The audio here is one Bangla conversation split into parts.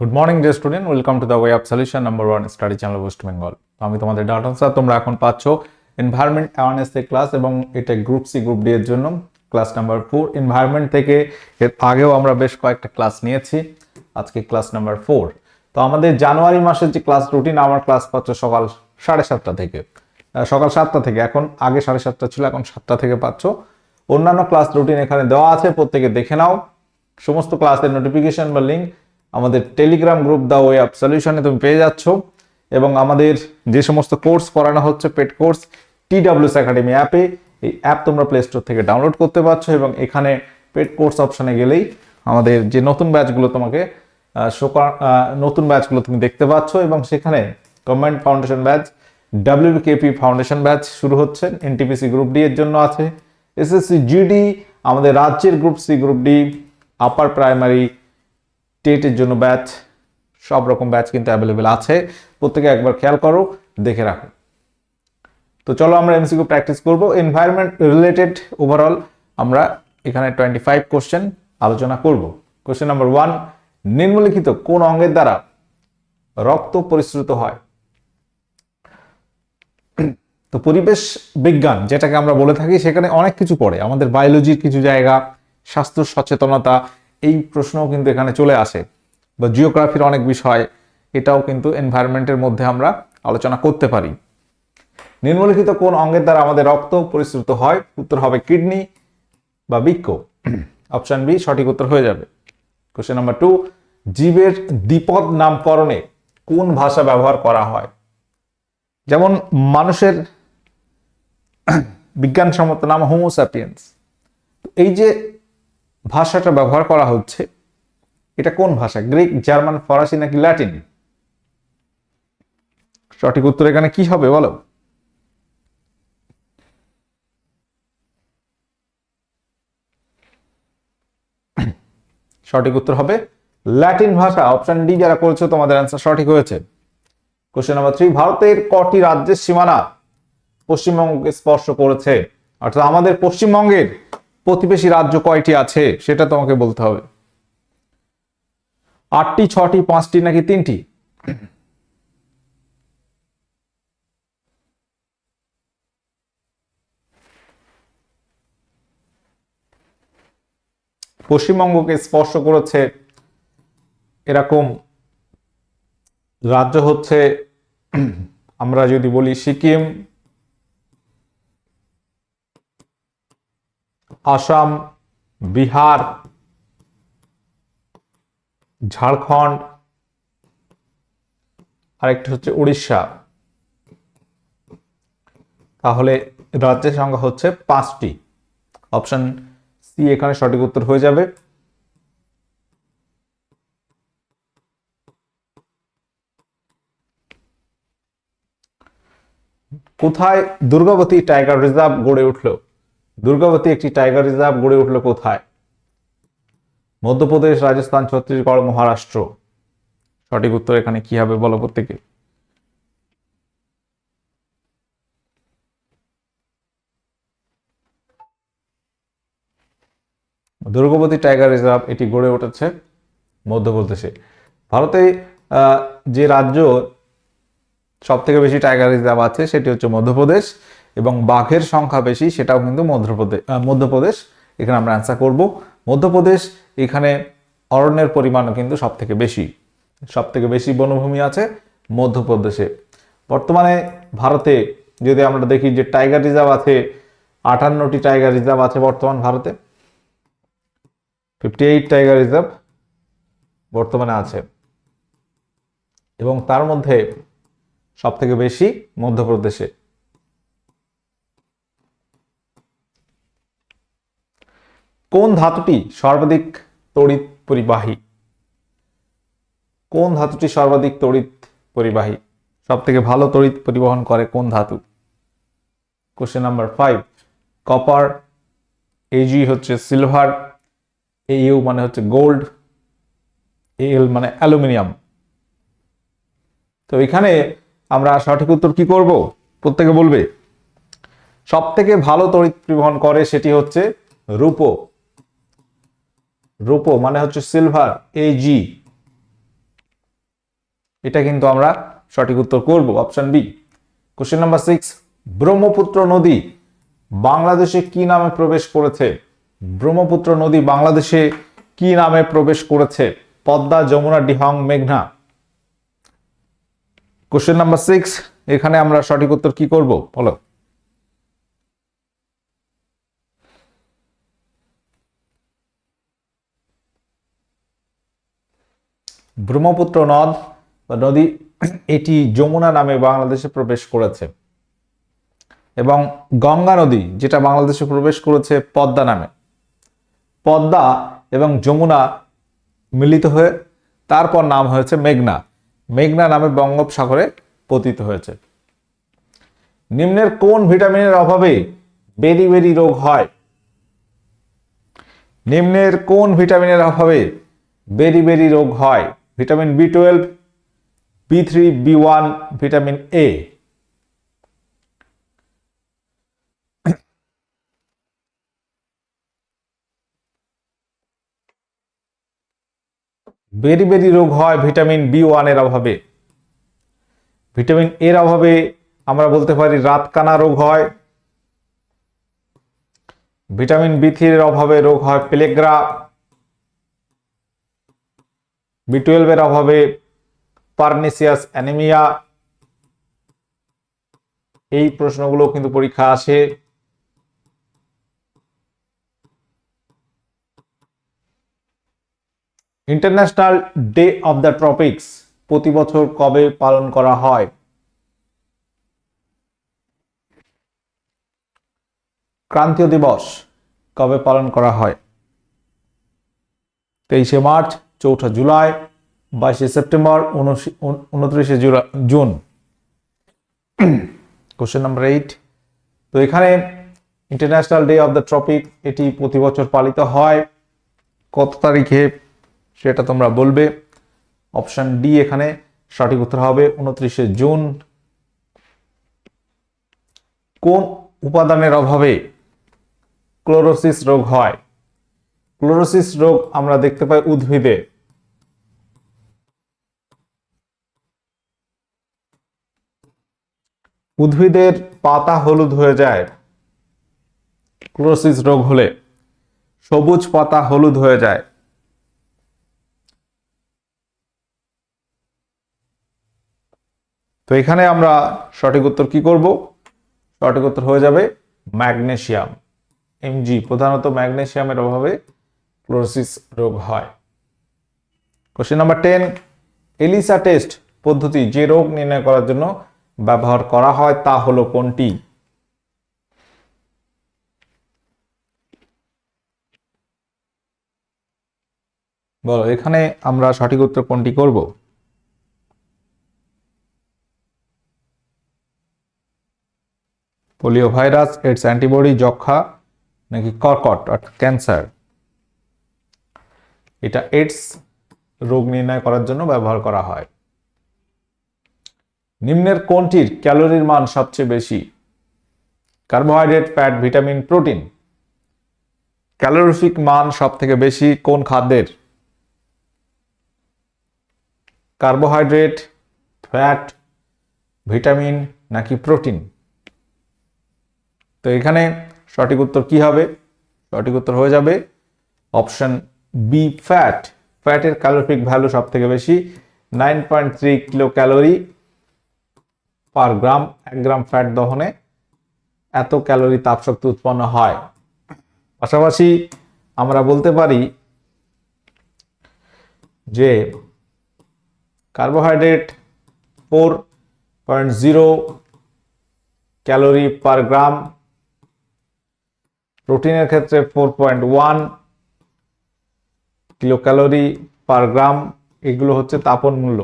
Good morning dear student welcome to the way of solution number one study channel West Bengal আমি তোমাদের ডাটন স্যার তোমরা এখন পাচ্ছ এনভায়রনমেন্ট অ্যাওয়ারনেস এর ক্লাস এবং এটা গ্রুপ সি গ্রুপ ডি এর জন্য। ক্লাস নাম্বার ফোর এনভায়রনমেন্ট থেকে এর আগেও আমরা বেশ কয়েকটা ক্লাস নিয়েছি। আজকে ক্লাস নাম্বার ফোর তো আমাদের জানুয়ারি মাসের যে ক্লাস রুটিন আমার ক্লাস পাচ্ছ সকাল সাড়ে সাতটা থেকে। সকাল সাতটা থেকে, এখন আগে সাড়ে সাতটা ছিল, এখন সাতটা থেকে পাচ্ছ। অন্যান্য ক্লাস রুটিন এখানে দেওয়া আছে, প্রত্যেকে দেখে নাও। সমস্ত ক্লাসের নোটিফিকেশন বা লিঙ্ক আমাদের Telegram group the way of সলিউশনে তুমি পেয়ে যাচ্ছ। এবং আমাদের যে সমস্ত কোর্স করানো হচ্ছে paid course T WS academy অ্যাপে এই অ্যাপ তোমরা প্লে স্টোর থেকে ডাউনলোড করতে পারছ এবং এখানে পেড কোর্স অপশানে গেলেই আমাদের যে নতুন ব্যাচগুলো তোমাকে আহ, নতুন ব্যাচগুলো তুমি দেখতে পাচ্ছ এবং সেখানে government foundation batch WKP foundation batch শুরু হচ্ছে এনটিপিসি গ্রুপ ডি এর জন্য আছে এসএসসি জিডি আমাদের রাজ্যের group C group D upper primary টেটের জন্য ব্যাচ সব রকম ব্যাচ কিন্তু অ্যাভেলেবেল আছে। প্রত্যেকে একবার খেয়াল করো, দেখে রাখো। তো চলো আমরা এমসিকিউ প্র্যাকটিস করব। এনভায়রনমেন্ট রিলেটেড ওভারঅল আমরা এখানে টোয়েন্টি ফাইভ কোশ্চেন আলোচনা করব। কোশ্চেন নাম্বার ওয়ান নিম্নলিখিত কোন অঙ্গের দ্বারা রক্ত পরিশ্রুত হয়? তো পরিবেশ বিজ্ঞান, যেটাকে আমরা বলে থাকি, সেখানে অনেক কিছু পড়ে। আমাদের বায়োলজির কিছু জায়গা, স্বাস্থ্য সচেতনতা এই প্রশ্নও কিন্তু এখানে চলে আসে। বা জিওগ্রাফির অনেক বিষয়, এটাও কিন্তু এনভায়রনমেন্টের মধ্যে আমরা আলোচনা করতে পারি। নিম্নলিখিত কোন অঙ্গের দ্বারা আমাদের রক্ত পরিশ্রুত হয়? উত্তর হবে কিডনি বা বৃক্ক। অপশন বি সঠিক উত্তর হয়ে যাবে। কোশ্চেন নাম্বার টু জীবের দ্বিপদ নামকরণে কোন ভাষা ব্যবহার করা হয়? যেমন মানুষের বিজ্ঞানসম্মত নাম হোমোস্যাপিয়েন্স এই যে ভাষাটা ব্যবহার করা হচ্ছে। এটা কোন ভাষা? গ্রিক, জার্মান, ফরাসি নাকি ল্যাটিন? সঠিক উত্তর এখানে কি হবে বলো? সঠিক উত্তর হবে ল্যাটিন ভাষা। অপশন ডি যারা করেছ, তোমাদের অ্যান্সার সঠিক হয়েছে। কোশ্চেন নাম্বার থ্রি ভারতের কটি রাজ্যের সীমানা পশ্চিমবঙ্গকে স্পর্শ করেছে? অর্থাৎ আমাদের পশ্চিমবঙ্গের প্রতিবেশী রাজ্য কয়টি আছে? সেটা তোমাকে বলতে হবে। আটটি, ছটি, পাঁচটি নাকি তিনটি? পশ্চিমবঙ্গকে স্পর্শ করেছে এরকম রাজ্য হচ্ছে, আমরা যদি বলি সিকিম আসাম, বিহার, ঝাড়খণ্ড, আরেকটি হচ্ছে উড়িষ্যা। তাহলে রাজ্যের সংখ্যা হচ্ছে পাঁচটি। অপশন সি এখানে সঠিক উত্তর হয়ে যাবে। কোথায় দুর্গাবতী টাইগার রিজার্ভ গড়ে উঠল? দুর্গাবতী একটি টাইগার রিজার্ভ গড়ে উঠল কোথায়? মধ্যপ্রদেশ, রাজস্থান, ছত্তিশগড়, মহারাষ্ট্র। সঠিক উত্তর এখানে কি হবে বলো প্রত্যেকে? দুর্গাবতী টাইগার রিজার্ভ এটি গড়ে উঠেছে মধ্যপ্রদেশে। ভারতে যে রাজ্য সব থেকে বেশি টাইগার রিজার্ভ আছে সেটি হচ্ছে মধ্যপ্রদেশ। এবং বাঘের সংখ্যা বেশি, সেটাও কিন্তু মধ্যপ্রদেশ মধ্যপ্রদেশ। এখানে আমরা অ্যান্সার করব। মধ্যপ্রদেশ, এখানে অরণ্যের পরিমাণও কিন্তু সব থেকে বেশি। সব থেকে বেশি বনভূমি আছে মধ্যপ্রদেশে। বর্তমানে ভারতে যদি আমরা দেখি যে টাইগার রিজার্ভ আছে, আটান্নটি টাইগার রিজার্ভ আছে বর্তমান ভারতে। ফিফটি এইট টাইগার রিজার্ভ বর্তমানে আছে। এবং তার মধ্যে সব থেকে বেশি মধ্যপ্রদেশে। কোন ধাতুটি সর্বাধিক তড়িৎ পরিবাহী? কোন ধাতুটি সর্বাধিক তড়িৎ পরিবাহী? সব থেকে ভালো তড়িৎ পরিবহন করে কোন ধাতু? Question number five copper AG হচ্ছে সিলভার ইউ মানে হচ্ছে গোল্ড এ এল মানে অ্যালুমিনিয়াম তো এখানে আমরা সঠিক উত্তর কি করব? প্রত্যেকে বলবে সব থেকে ভালো তড়িৎ পরিবহন করে সেটি হচ্ছে রূপো। রূপো মানে হচ্ছে সিলভার এজি এটা কিন্তু আমরা সঠিক উত্তর করব option B question number six Brahmaputra নদী বাংলাদেশে কি নামে প্রবেশ করেছে? ব্রহ্মপুত্র নদী বাংলাদেশে কি নামে প্রবেশ করেছে? পদ্মা, যমুনা, ডিহং, মেঘনা। কোশ্চেন নাম্বার সিক্স এখানে আমরা সঠিক উত্তর কি করব? বলো। ব্রহ্মপুত্র নদ বা নদী, এটি যমুনা নামে বাংলাদেশে প্রবেশ করেছে। এবং গঙ্গা নদী, যেটা বাংলাদেশে প্রবেশ করেছে পদ্মা নামে। পদ্মা এবং যমুনা মিলিত হয়ে, তারপর নাম হয়েছে মেঘনা। মেঘনা নামে বঙ্গোপসাগরে পতিত হয়েছে। নিম্নের কোন ভিটামিনের অভাবে বেরি বেরি রোগ হয়? নিম্নের কোন ভিটামিনের অভাবে বেরি বেরি রোগ হয়? Vitamin B twelve, B three, B one, vitamin A. Beriberi রোগ হয় ভিটামিন বি ওয়ানের অভাবে। ভিটামিন এর অভাবে আমরা বলতে পারি রাতকানা রোগ হয়। ভিটামিন বি থ্রির অভাবে রোগ হয় প্লেগ্রা। বি টুয়েলভের অভাবে পার্নিসিয়াস অ্যানিমিয়া। এই প্রশ্নগুলো কিন্তু পরীক্ষা আসে। International day of the tropics প্রতি বছর কবে পালন করা হয়? ক্রান্তীয় দিবস কবে পালন করা হয়? তেইশে মার্চ চৌঠা জুলাই, বাইশে সেপ্টেম্বর উনত্রিশে July June. Question number eight তো এখানে international day of the tropic এটি প্রতি বছর পালিত হয়। কত তারিখে সেটা তোমরা বলবে? অপশান ডি এখানে সঠিক উত্তর হবে উনত্রিশে জুন। কোন উপাদানের অভাবে ক্লোরোসিস রোগ হয়? ক্লোরোসিস রোগ আমরা দেখতে পাই উদ্ভিদে। উদ্ভিদের পাতা হলুদ হয়ে যায়। ক্লোরোসিস রোগ হলে সবুজ পাতা হলুদ হয়ে যায়। তো এখানে আমরা সঠিক উত্তর কি করব? সঠিক উত্তর হয়ে যাবে ম্যাগনেশিয়াম এমজি প্রধানত ম্যাগনেশিয়ামের অভাবে ক্লোরোসিস রোগ হয়। Question number ten ELISA test পদ্ধতি যে রোগ নির্ণয় করার জন্য ব্যবহার করা হয় তা হলো কোনটি? বলো, এখানে আমরা সঠিক উত্তর কোনটি করব? পোলিও ভাইরাস এডস অ্যান্টিবডি যক্ষা নাকি কর্কট, অর্থাৎ ক্যান্সার? এটা এডস রোগ নির্ণয় করার জন্য ব্যবহার করা হয়। নিম্নের কোনটির ক্যালোরির মান সবচেয়ে বেশি? Carbohydrate, fat, vitamin, protein. Calorific মান সব থেকে বেশি কোন খাদ্যের? কার্বোহাইড্রেট, ফ্যাট, ভিটামিন নাকি প্রোটিন? তো এখানে সঠিক উত্তর কি হবে? সঠিক উত্তর হয়ে যাবে অপশন বি, ফ্যাট। ফ্যাটের ক্যালোরিফিক ভ্যালু সব থেকে বেশি, nine point three kilo calorie per gram, এক গ্রাম ফ্যাট দহনে এত ক্যালোরি তাপশক্তি উৎপন্ন হয়। পাশাপাশি আমরা বলতে পারি যে carbohydrate four point zero calorie per gram প্রোটিনের ক্ষেত্রে four point one kilo calorie per gram এগুলো হচ্ছে তাপন মূল্য।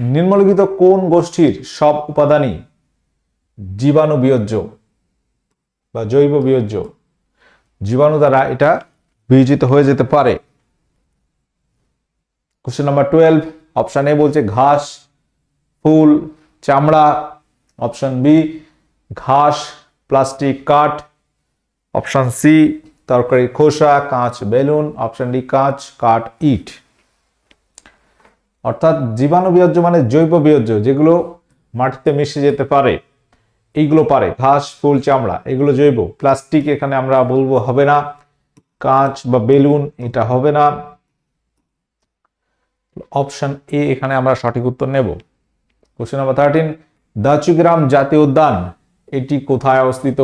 নিম্নলিখিত কোন গোষ্ঠীর সব উপাদানই জীবাণু বিয়োজ্য বা জৈব বিয়োজ্য? জীবাণু দ্বারা এটা বিয়োজিত হয়ে যেতে পারে। Question number twelve option A বলছে ঘাস, ফুল, চামড়া। অপশন বি ঘাস প্লাস্টিক কাঠ। অপশন সি তরকারি খোসা, কাঁচ, বেলুন। অপশন ডি কাঁচ, কাঠ, ইট। অর্থাৎ জীবাণু বিয়োজ্য মানে জৈব বিয়োজ্য, যেগুলো মাটিতে মিশে যেতে পারে, এইগুলো পারে। ঘাস, ফুল, চামড়া, এগুলো জৈব। প্লাস্টিক এখানে আমরা বলব হবে না। কাঁচ বা বেলুন, এটা হবে না। অপশন এ এখানে আমরা সঠিক উত্তর নেব। কোশ্চেন নাম্বার থার্টিন দাচুগ্রাম জাতীয় উদ্যান, এটি কোথায় অবস্থিত?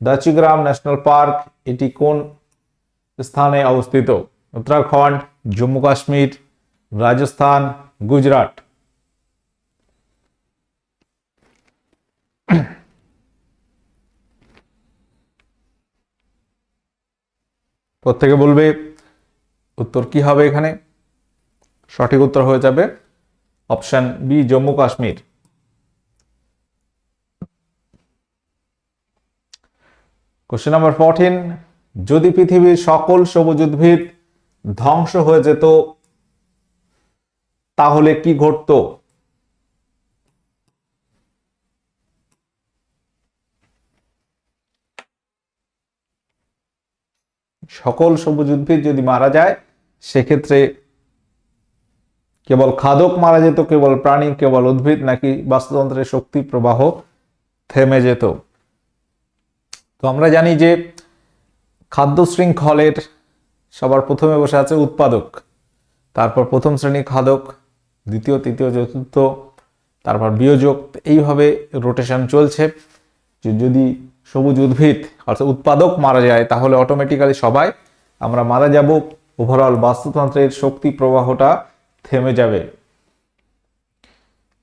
দাচুগ্রাম ন্যাশনাল পার্ক, এটি কোন স্থানে অবস্থিত? উত্তরাখণ্ড, জম্মু কাশ্মীর রাজস্থান গুজরাট প্রত্যেকে বলবে, উত্তর কি হবে এখানে? সঠিক উত্তর হয়ে যাবে option B, Jammu Kashmir. Question number fourteen, যদি পৃথিবীর সকল সবুজ উদ্ভিদ ধ্বংস হয়ে যেত তাহলে কি ঘটতো? সকল সবুজ উদ্ভিদ যদি মারা যায়, সেক্ষেত্রে কেবল খাদক মারা যেত, কেবল প্রাণী, কেবল উদ্ভিদ, নাকি বাস্তুতন্ত্রের শক্তি প্রবাহ থেমে যেত? তো আমরা জানি যে খাদ্য শৃঙ্খলের সবার প্রথমে বসে আছে উৎপাদক, তারপর প্রথম শ্রেণি খাদক দ্বিতীয়, তৃতীয়, চতুর্থ, তারপর বিয়োজক এইভাবে রোটেশন চলছে। যে যদি সবুজ উদ্ভিদ, অর্থাৎ উৎপাদক মারা যায়, তাহলে অটোমেটিক্যালি সবাই আমরা মারা যাব। ওভারঅল বাস্তুতন্ত্রের শক্তি প্রবাহটা থেমে যাবে।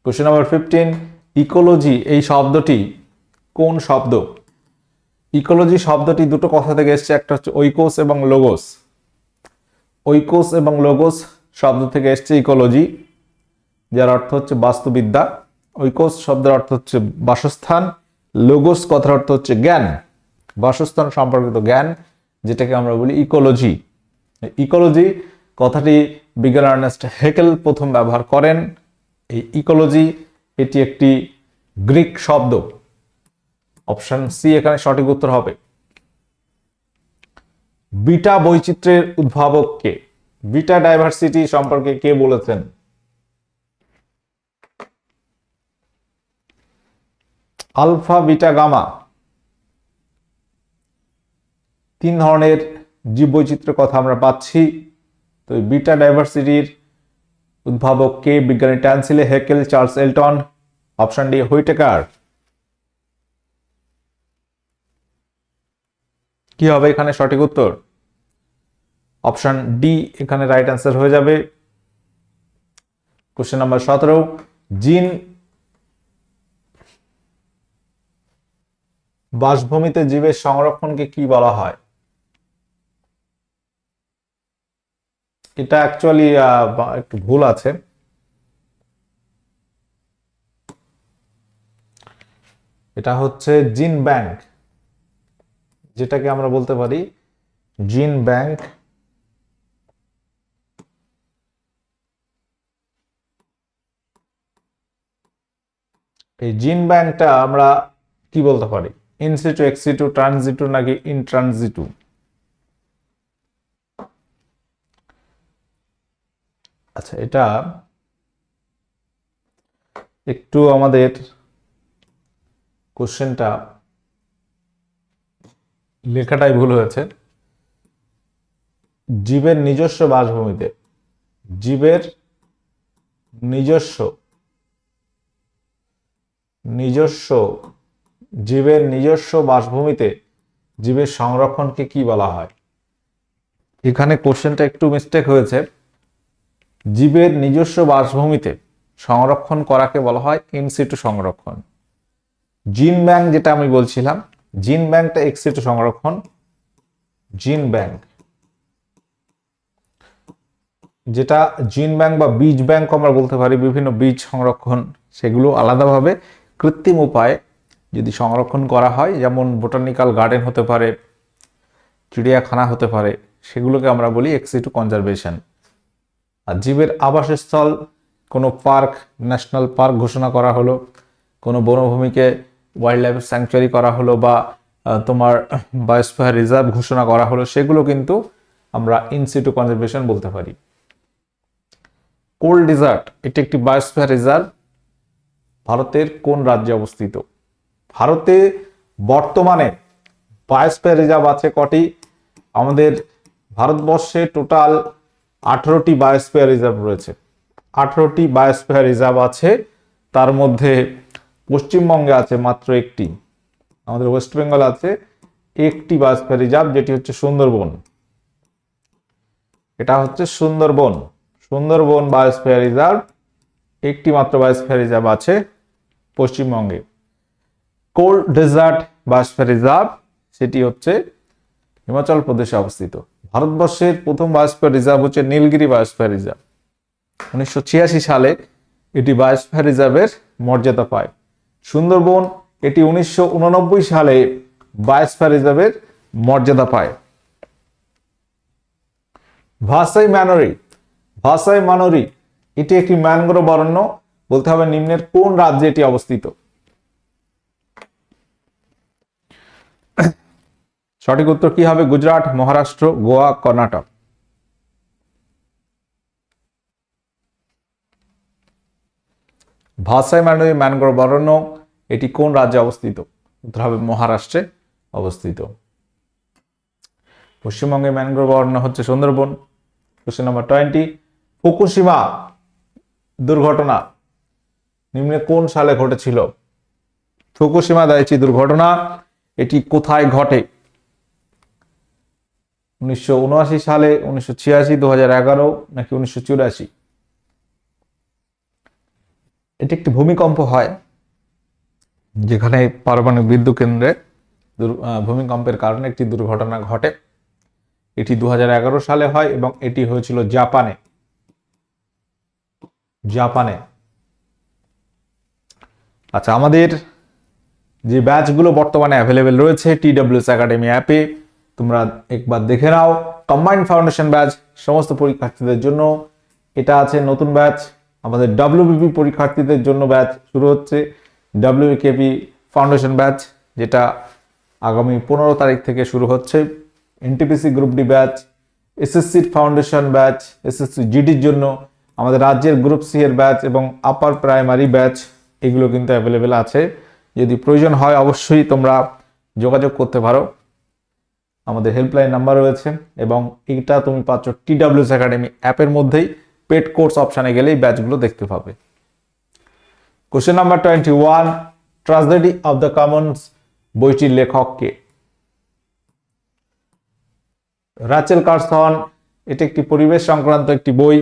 কোশ্চেন নাম্বার ফিফটিন ইকোলজি এই শব্দটি কোন শব্দ? ইকোলজি শব্দটি দুটো কথা থেকে এসছে, একটা হচ্ছে ঐকোস এবং লোগোস। ঐকোস এবং লোগোস শব্দ থেকে এসছে ইকোলজি যার অর্থ হচ্ছে বাস্তুবিদ্যা। ঐকোস শব্দের অর্থ হচ্ছে বাসস্থান। লোগোস কথার অর্থ হচ্ছে জ্ঞান। বাসস্থান সম্পর্কিত জ্ঞান, যেটাকে আমরা বলি ইকোলজি। ইকোলজি কথাটি বিজ্ঞান আর্নেস্ট হেকেল প্রথম ব্যবহার করেন। এই ইকোলজি, এটি একটি গ্রিক শব্দ। অপশন সি, এখানে সঠিক উত্তর হবে। বিটা বৈচিত্র্যের উদ্ভাবক কে? বিটা ডাইভার্সিটি সম্পর্কে কে বলেছেন? Alpha, beta, gamma. তিন ধরনের জীব বৈচিত্র্যের কথা আমরা পাচ্ছি। তো বিটা ডাইভার্সিটির উদ্ভাবক কে? বিজ্ঞানী Tansley, Haeckel, Charles Elton. Option D, Whittaker. কি হবে এখানে সঠিক উত্তর? অপশন ডি, এখানে রাইট অ্যান্সার হয়ে যাবে। কোশ্চেন নাম্বার সতেরো, জিন বাসভূমিতে জীবের সংরক্ষণকে কি বলা হয়? এটা অ্যাকচুয়ালি একটু ভুল আছে। এটা হচ্ছে জিন ব্যাংক। যেটাকে আমরা বলতে পারি জিন ব্যাংক। এই জিন ব্যাংকটা আমরা কি বলতে পারি? ইনসিটু এক্সিটু ট্রানজিটু নাকি ইনট্রানজিটু আচ্ছা এটা একটু আমাদের কোশ্চেনটা লেখাটাই ভুল হয়েছে। জীবের নিজস্ব বাসভূমিতে, জীবের নিজস্ব নিজস্ব জীবের নিজস্ব বাসভূমিতে জীবের সংরক্ষণকে কি বলা হয়? এখানে কোশ্চেনটা একটু মিস্টেক হয়েছে। জীবের নিজস্ব বাসভূমিতে সংরক্ষণ করাকে বলা হয় ইনসিটু সংরক্ষণ। জিন ব্যাংক যেটা আমি বলছিলাম জিন ব্যাংকটা এক্সিটু সংরক্ষণ। জিন ব্যাংক যেটা জিন ব্যাংক বা বীজ ব্যাংক আমরা বলতে পারি, বিভিন্ন বীজ সংরক্ষণ, সেগুলো আলাদাভাবে কৃত্রিম উপায়ে যদি সংরক্ষণ করা হয়, যেমন বোটানিক্যাল গার্ডেন হতে পারে, চিড়িয়াখানা হতে পারে, সেগুলোকে আমরা বলি এক্সিটু কনজারভেশন। আর জীবের আবাসস্থল, কোনো পার্ক, ন্যাশনাল পার্ক ঘোষণা করা হলো, কোনো বনভূমিকে ওয়াইল্ড লাইফ স্যাংচুয়ারি করা হলো বা তোমার বায়োস্ফিয়ার রিজার্ভ ঘোষণা করা হলো, সেগুলো কিন্তু আমরা ইনসিটু কনজারভেশন বলতে পারি। কোল্ড ডেজার্ট, এটি একটি বায়োস্ফিয়ার রিজার্ভ, ভারতের কোন রাজ্যে অবস্থিত? ভারতে বর্তমানে বায়োস্ফিয়ার রিজার্ভ আছে কটি? আমাদের ভারতবর্ষে টোটাল আঠারোটি বায়োস্ফিয়ার রিজার্ভ রয়েছে। আঠারোটি বায়োস্ফিয়ার রিজার্ভ আছে, তার মধ্যে পশ্চিমবঙ্গে আছে মাত্র একটি, আমাদের ওয়েস্ট বেঙ্গল আছে একটি বায়োস্ফিয়ার রিজার্ভ, যেটি হচ্ছে সুন্দরবন। এটা হচ্ছে সুন্দরবন। সুন্দরবন বায়োস্ফিয়ার রিজার্ভ, একটি মাত্র বায়োস্ফিয়ার রিজার্ভ আছে পশ্চিমবঙ্গে। কোল্ড ডেজার্ট বায়োস্ফিয়ার রিজার্ভ, সেটি হচ্ছে হিমাচল প্রদেশে অবস্থিত। ভারতবর্ষের প্রথম বায়োস্ফিয়ার রিজার্ভ হচ্ছে নীলগিরি বায়োস্ফিয়ার রিজার্ভ। উনিশশো ছিয়াশি সালে এটি বায়োস্ফিয়ার রিজার্ভের মর্যাদা পায়। সুন্দরবন, এটি উনিশশো সালে বায়োস্ফিয়ার রিজার্ভের মর্যাদা পায়। ভাসাই ম্যানরি, ভাসাই মানরি এটি একটি ম্যানগ্রোভ অরণ্য বলতে হবে নিম্নের কোন রাজ্যে এটি অবস্থিত? সঠিক উত্তর কি হবে? গুজরাট, মহারাষ্ট্র, গোয়া, কর্ণাটক। ভাসাই ম্যানরি ম্যানগ্রোভ অরণ্য এটি কোন রাজ্যে অবস্থিত? উত্তর হবে মহারাষ্ট্রে অবস্থিত। পশ্চিমবঙ্গে ম্যানগ্রোভ অরণ্য হচ্ছে Sundarban. Question number twenty, Fukushima দুর্ঘটনা নিম্নে কোন সালে ঘটেছিল? ফুকুশিমা দাইচি দুর্ঘটনা, এটি কোথায় ঘটে? উনিশশো উনআশি সালে, উনিশশো ছিয়াশি দু নাকি উনিশশো চুরাশি? এটি একটি ভূমিকম্প হয়, যেখানে পারমাণবিক বিদ্যুৎ কেন্দ্রে দুর- ভূমিকম্পের কারণে একটি দুর্ঘটনা ঘটে। এটি দু হাজার এগারো সালে হয় এবং এটি হয়েছিল জাপানে। জাপানে। আচ্ছা আমাদের যে ব্যাচগুলো বর্তমানে অ্যাভেলেবেল রয়েছে টিডব্লিউএস একাডেমি অ্যাপে তোমরা একবার দেখে নাও। কম্বাইন্ড ফাউন্ডেশন ব্যাচ সমস্ত পরীক্ষার্থীদের জন্য। এটা আছে নতুন ব্যাচ আমাদের ডাব্লিউবিপি পরীক্ষার্থীদের জন্য ব্যাচ শুরু হচ্ছে। ডাব্লিউকেপি ফাউন্ডেশন ব্যাচ যেটা আগামী পনেরো তারিখ থেকে শুরু হচ্ছে। এনটিপিসি গ্রুপ ডি ব্যাচ এসএসসির ফাউন্ডেশন ব্যাচ এসএসসি জিডির জন্য। আমাদের রাজ্যের গ্রুপ সি এর ব্যাচ এবং আপার প্রাইমারি ব্যাচ এগুলো কিন্তু অ্যাভেলেবেল আছে। যদি প্রয়োজন হয়, অবশ্যই তোমরা যোগাযোগ করতে পারো। আমাদের হেল্পলাইন নাম্বার রয়েছে এবং এটা তুমি পাচ্ছ টি টিডাব্লিউএস একাডেমি অ্যাপের মধ্যেই পেড কোর্স অপশানে গেলেই ব্যাচগুলো দেখতে পাবে। Question number twenty one tragedy of the commons বইটির লেখক কে রাচেল কার্সন, এটি একটি পরিবেশ সংক্রান্ত একটি বই।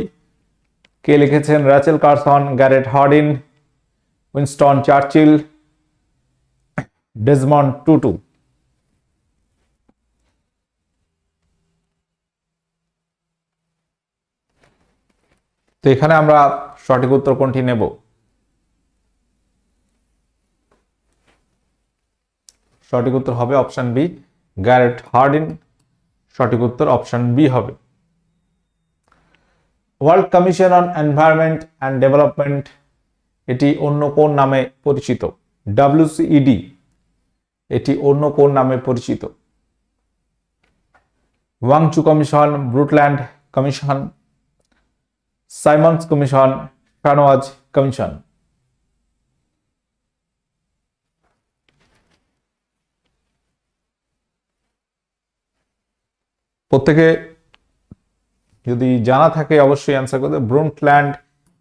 কে লিখেছেন? Rachel Carson, Garrett Hardin, Winston Churchill Desmond Tutu. তো এখানে আমরা সঠিক উত্তর কোনটি নেব? সঠিক উত্তর হবে অপশন বি গ্যারেট হার্ডিন। সঠিক উত্তর অপশন বি হবে। World commission on environment and development, এটি অন্য কোন নামে পরিচিত? ডাব্লিউসিইডি এটি অন্য কোন নামে পরিচিত? Wangchu commission, Brundtland commission Simons commission Shahnawaz commission প্রত্যেকে যদি জানা থাকে অবশ্যই অ্যান্সার করতে ব্রুন্টল্যান্ড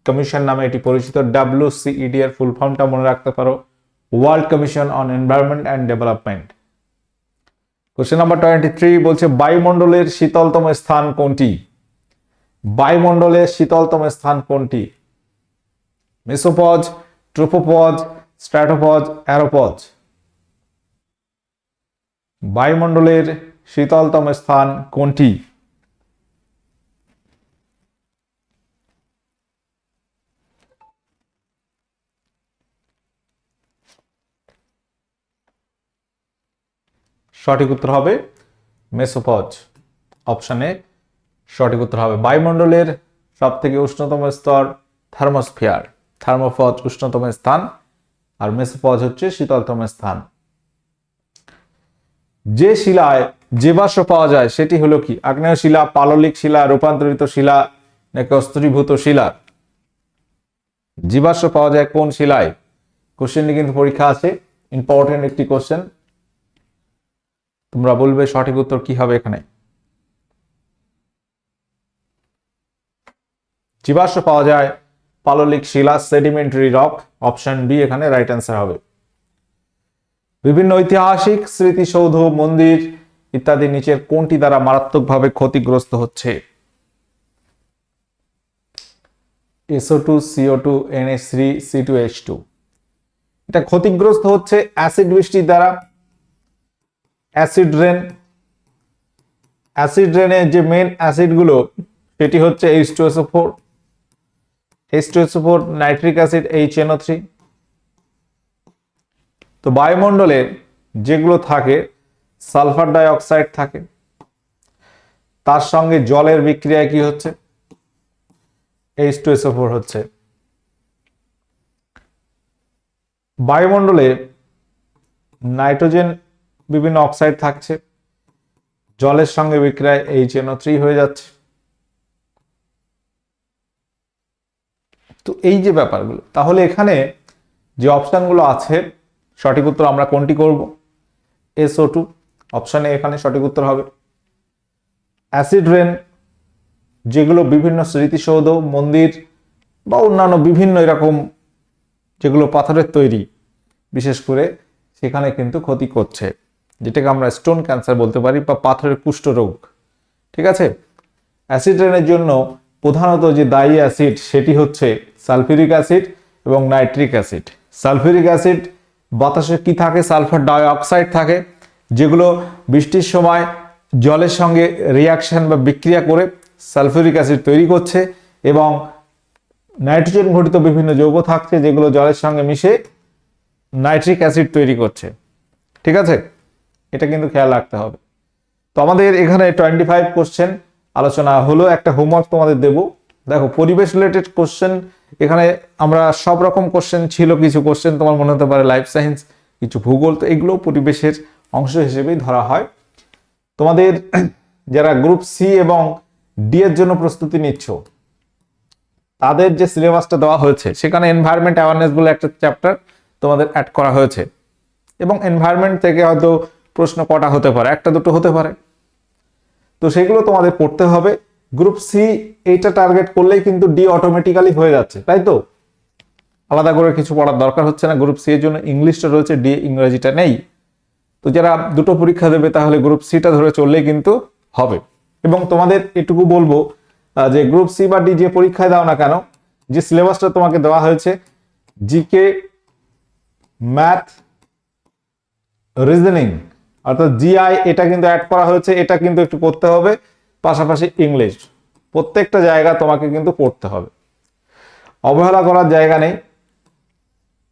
কমিশন নামে এটি পরিচিত ডাব্লিউসিইডি এর ফুল ফর্মটা মনে রাখতে পারো world commission on environment and development question number twenty three বলছে, বায়ুমণ্ডলের শীতলতম স্থান কোনটি? বায়ুমণ্ডলের শীতলতম স্থান কোনটি? Mesopause, tropopause, stratopause, aeropause. বায়ুমণ্ডলের শীতলতম স্থান কোনটি? সঠিক উত্তর হবে মেসোপজ। অপশানে সঠিক উত্তর হবে বায়ুমণ্ডলের সব থেকে উষ্ণতম স্তর থার্মোস্ফিয়ার। থার্মোফজ উষ্ণতম স্থান আর মেসোফজ হচ্ছে শীতলতম স্থান। যে শিলায় জীবাশ্ম পাওয়া যায় সেটি হলো কি? আগ্নেয় শিলা, পাললিক শিলা, রূপান্তরিত শিলা নাকি অস্ত্রীভূত শিলা? জীবাশ্ম পাওয়া যায় কোন শিলায়? কোশ্চেনটি কিন্তু পরীক্ষা আছে। ইম্পর্টেন্ট একটি কোশ্চেন তোমরা বলবে সঠিক উত্তর কি হবে এখানে? জীবাশ্ম পাওয়া যায়। পাললিক, শিলা সেডিমেন্টারি রক অপশন বি এখানে রাইট অ্যান্সার হবে। বিভিন্ন ঐতিহাসিক স্মৃতিসৌধ, মন্দির ইত্যাদি নিচের কোনটি দ্বারা মারাত্মকভাবে ক্ষতিগ্রস্ত হচ্ছে? SO two CO two NS three C two H two এটা ক্ষতিগ্রস্ত হচ্ছে অ্যাসিড বৃষ্টির দ্বারা। অ্যাসিড রেন অ্যাসিড রেনের যে মেন অ্যাসিডগুলো সেটি হচ্ছে H two SO four H two SO four nitric acid H NO three তো বায়ুমণ্ডলে যেগুলো থাকে, সালফার ডাইঅক্সাইড থাকে, তার সঙ্গে জলের বিক্রিয়ায় কি হচ্ছে? এইচ টু এসও ফোর হচ্ছে। বায়ুমণ্ডলে নাইট্রোজেন বিভিন্ন অক্সাইড থাকছে, জলের সঙ্গে বিক্রিয়ায় এইচ থ্রি হয়ে যাচ্ছে। তো এই যে ব্যাপারগুলো, তাহলে এখানে যে অপশানগুলো আছে, সঠিক উত্তর আমরা কোনটি করব? এসও টু অপশানে এখানে সঠিক উত্তর হবে। অ্যাসিড রেন, যেগুলো বিভিন্ন স্মৃতিসৌধ, মন্দির বা অন্যান্য বিভিন্ন এরকম যেগুলো পাথরের তৈরি, বিশেষ করে সেখানে কিন্তু ক্ষতি করছে, যেটাকে আমরা স্টোন ক্যান্সার বলতে পারি বা পাথরের কুষ্ঠরোগ, ঠিক আছে? অ্যাসিড রেনের জন্য প্রধানত যে দায়ী অ্যাসিড, সেটি হচ্ছে সালফিউরিক অ্যাসিড এবং নাইট্রিক অ্যাসিড। সালফিউরিক অ্যাসিড বাতাসে কি থাকে? সালফার ডাইঅক্সাইড থাকে, যেগুলো বৃষ্টির সময় জলের সঙ্গে রিয়াকশন বা বিক্রিয়া করে সালফিউরিক অ্যাসিড তৈরি করছে এবং নাইট্রোজেন ঘটিত বিভিন্ন যৌগ থাকছে যেগুলো জলের সঙ্গে মিশে নাইট্রিক অ্যাসিড তৈরি করছে। ঠিক আছে? এটা কিন্তু খেয়াল রাখতে হবে। তো আমাদের এখানে টোয়েন্টি ফাইভ কোশ্চেন আলোচনা হলো, একটা হোমওয়ার্ক তোমাদের দেব। দেখো, পরিবেশ রিলেটেড কোশ্চেন এখানে আমরা সব রকম কোশ্চেন ছিল, কিছু কোশ্চেন তোমার মনে হতে পারে লাইফ সায়েন্স কিছু ভূগোল, তো এগুলো পরিবেশের অংশ হিসেবেই ধরা হয়। তোমাদের যারা গ্রুপ সি এবং ডি এর জন্য প্রস্তুতি নিচ্ছ, তাদের যে সিলেবাসটা দেওয়া হয়েছে, সেখানে এনভায়রনমেন্ট অ্যাওয়ারনেস বলে একটা চ্যাপ্টার তোমাদের অ্যাড করা হয়েছে। এবং এনভায়রনমেন্ট থেকে হয়তো প্রশ্ন কটা হতে পারে, একটা দুটো হতে পারে। তো সেগুলো তোমাদের পড়তে হবে। গ্রুপ সি এইটা টার্গেট করলেই কিন্তু ডি অটোমেটিক্যালি হয়ে যাচ্ছে, তাই তো? আলাদা করে কিছু পড়ার দরকার হচ্ছে না, গ্রুপ সি এর জন্য ইংলিশটা রয়েছে ডি ইংরেজিটা নেই। তো যারা দুটো পরীক্ষা দেবে তাহলে গ্রুপ সিটা ধরে চললেই কিন্তু হবে। এবং তোমাদের এটুকু বলব যে গ্রুপ সি বা ডি যে পরীক্ষায় দাও না কেন, যে সিলেবাসটা তোমাকে দেওয়া হয়েছে জিকে ম্যাথ রিজনিং অর্থাৎ জিআই এটা কিন্তু অ্যাড করা হয়েছে, এটা কিন্তু একটু পড়তে হবে। পাশাপাশি ইংলিশ। প্রত্যেকটা জায়গা তোমাকে কিন্তু পড়তে হবে। অবহেলা করার জায়গা নেই।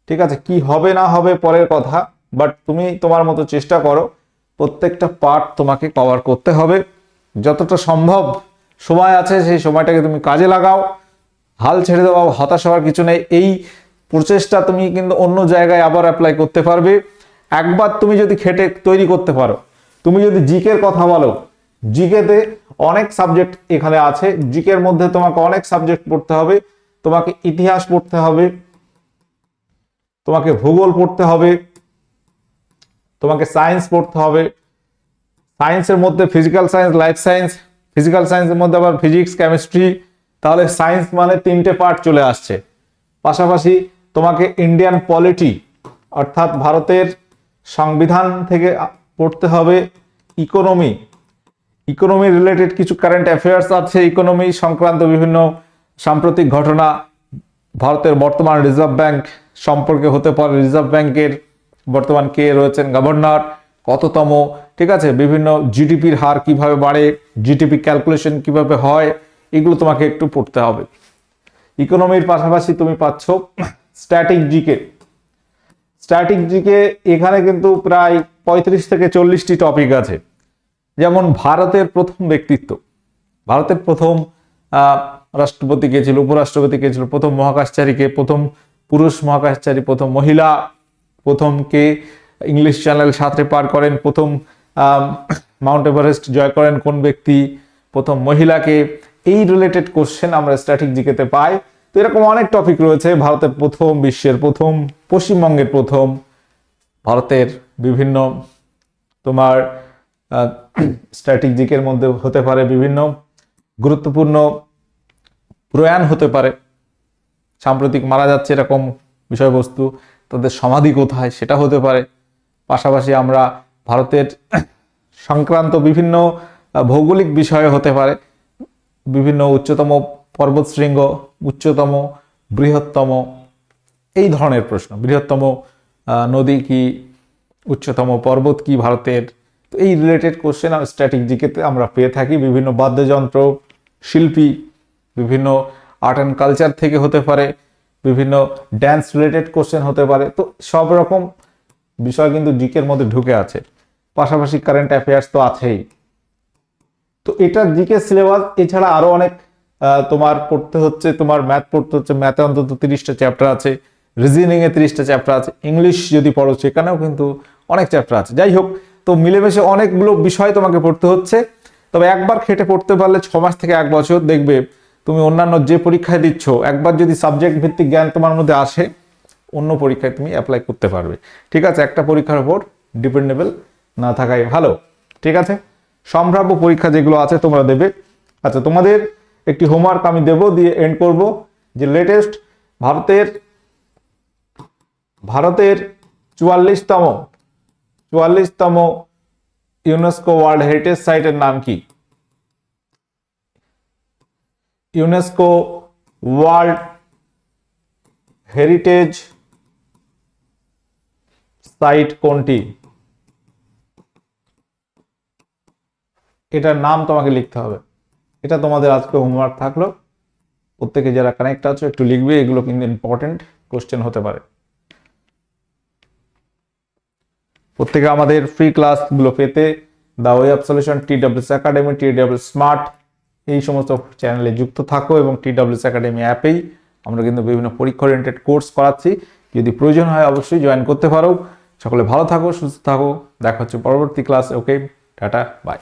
ঠিক আছে? কি হবে না হবে পরের কথা বাট তুমি তোমার মতো চেষ্টা করো। প্রত্যেকটা পার্ট তোমাকে কভার করতে হবে। যতটা সম্ভব সময় আছে, সেই সময়টাকে তুমি কাজে লাগাও। হাল ছেড়ে দেওয়া, হতাশ হওয়ার কিছু নেই। এই প্রচেষ্টা তুমি কিন্তু অন্য জায়গায় আবার অ্যাপ্লাই করতে পারবে। একবার তুমি যদি খেটে তৈরি করতে পারো, তুমি যদি জিকের কথা বলো, জিকেতে অনেক সাবজেক্ট এখানে আছে। জিকের মধ্যে তোমাকে অনেক সাবজেক্ট পড়তে হবে। তোমাকে ইতিহাস পড়তে হবে। তোমাকে ভূগোল পড়তে হবে। তোমাকে সায়েন্স পড়তে হবে। সায়েন্সের মধ্যে physical science life science physical সায়েন্সের মধ্যে আবার ফিজিক্স কেমিস্ট্রি তাহলে সায়েন্স মানে তিনটে পার্ট চলে আসছে। পাশাপাশি তোমাকে ইন্ডিয়ান পলিটি অর্থাৎ ভারতের সংবিধান থেকে পড়তে হবে। ইকোনমি ইকোনমি রিলেটেড কিছু কারেন্ট অ্যাফেয়ার্স আছে ইকোনমি সংক্রান্ত বিভিন্ন সাম্প্রতিক ঘটনা, ভারতের বর্তমান রিজার্ভ ব্যাংক সম্পর্কে হতে পারে রিজার্ভ ব্যাংকের বর্তমান কে রয়েছেন গভর্নর কততম, ঠিক আছে? বিভিন্ন জিডিপির হার কীভাবে বাড়ে জিডিপি ক্যালকুলেশন কীভাবে হয়, এগুলো তোমাকে একটু পড়তে হবে। ইকোনমির পাশাপাশি তুমি পাচ্ছ স্ট্যাটিক জিকে স্ট্যাটিক জিকে এখানে কিন্তু প্রায় পঁয়ত্রিশ থেকে চল্লিশটি টপিক আছে। যেমন ভারতের প্রথম ব্যক্তিত্ব, ভারতের প্রথম রাষ্ট্রপতি কে ছিল, উপরাষ্ট্রপতি কে ছিল, প্রথম মহাকাশচারী কে, প্রথম পুরুষ মহাকাশচারী, প্রথম মহিলা, প্রথম কে ইংলিশ চ্যানেল সাঁতরে পার করেন, প্রথম মাউন্ট এভারেস্ট জয় করেন কোন ব্যক্তি, প্রথম মহিলাকে এই রিলেটেড কোশ্চেন আমরা স্ট্র্যাটিক জিকেতে পাই। তো এরকম অনেক টপিক রয়েছে, ভারতের প্রথম, বিশ্বের প্রথম, পশ্চিমবঙ্গের প্রথম, ভারতের বিভিন্ন তোমার স্ট্র্যাটেজিকের মধ্যে হতে পারে, বিভিন্ন গুরুত্বপূর্ণ প্রয়াণ হতে পারে। সাম্প্রতিক মারা যাচ্ছে এরকম বিষয়বস্তু, তাদের সমাধি কোথায় সেটা হতে পারে। পাশাপাশি আমরা ভারতের সংক্রান্ত বিভিন্ন ভৌগোলিক বিষয় হতে পারে। বিভিন্ন উচ্চতম পর্বতশৃঙ্গ উচ্চতম, বৃহত্তম, এই ধরনের প্রশ্ন। বৃহত্তম নদী কি, উচ্চতম পর্বত কি ভারতের তো এই রিলেটেড কোশ্চেন আর স্ট্র্যাটেজিকেতে আমরা পেয়ে থাকি বিভিন্ন বাদ্যযন্ত্র, শিল্পী, বিভিন্ন আর্ট অ্যান্ড কালচার থেকে হতে পারে, বিভিন্ন ড্যান্স রিলেটেড কোশ্চেন হতে পারে। তো সব রকম বিষয় কিন্তু জিকের মধ্যে ঢুকে আছে। পাশাপাশি কারেন্ট অ্যাফেয়ার্স তো আছেই। তো এটা জিকে সিলেবাস এছাড়া আরও অনেক তোমার পড়তে হচ্ছে, তোমার ম্যাথ পড়তে হচ্ছে ম্যাথে অন্তত তিরিশটা চ্যাপ্টার আছে রিজনিং এ তিরিশটা চ্যাপ্টার আছে ইংলিশ যদি পড়ো সেখানেও কিন্তু অনেক চ্যাপ্টার আছে। যাই হোক তো মিলেমিশে অনেকগুলো বিষয় তোমাকে পড়তে হচ্ছে। তবে একবার খেটে পড়তে পারলে ছ মাস থেকে এক বছর দেখবে তুমি অন্যান্য যে পরীক্ষায় দিচ্ছ, একবার যদি সাবজেক্ট ভিত্তিক জ্ঞান তোমার মধ্যে আসে, অন্য পরীক্ষায় তুমি অ্যাপ্লাই করতে পারবে। ঠিক আছে, একটা পরীক্ষার উপর ডিপেন্ডেবল না থাকাই ভালো। ঠিক আছে? সম্ভাব্য পরীক্ষা যেগুলো আছে তোমরা দেবে। আচ্ছা তোমাদের একটি হোমওয়ার্ক আমি দেব, দিয়ে এন্ড করব। যে লেটেস্ট ভারতের ভারতের চুয়াল্লিশতম চুয়াল্লিশতম ইউনেস্কো ওয়ার্ল্ড হেরিটেজ সাইটের নাম কি? ইউনেস্কো ওয়ার্ল্ড হেরিটেজ সাইট কোনটি? এটার নাম তোমাকে লিখতে হবে। এটা তোমাদের আজকে হোমওয়ার্ক থাকল। প্রত্যেকে যারা কানেক্ট আছো, একটু লিখবে, এগুলো কিন্তু ইম্পর্টেন্ট কোশ্চেন হতে পারে। প্রত্যেকে আমাদের ফ্রি ক্লাসগুলো পেতে the way of solution T WS academy T W smart এই সমস্ত চ্যানেলে যুক্ত থাকো এবং টি ডাব্লিউস একাডেমি অ্যাপেই আমরা কিন্তু বিভিন্ন পরীক্ষা ওরিয়েন্টেড কোর্স করাচ্ছি। যদি প্রয়োজন হয় অবশ্যই জয়েন করতে পারো। সকলে ভালো থাকো, সুস্থ থাকো। দেখা হচ্ছে পরবর্তী ক্লাস ওকে টাটা বাই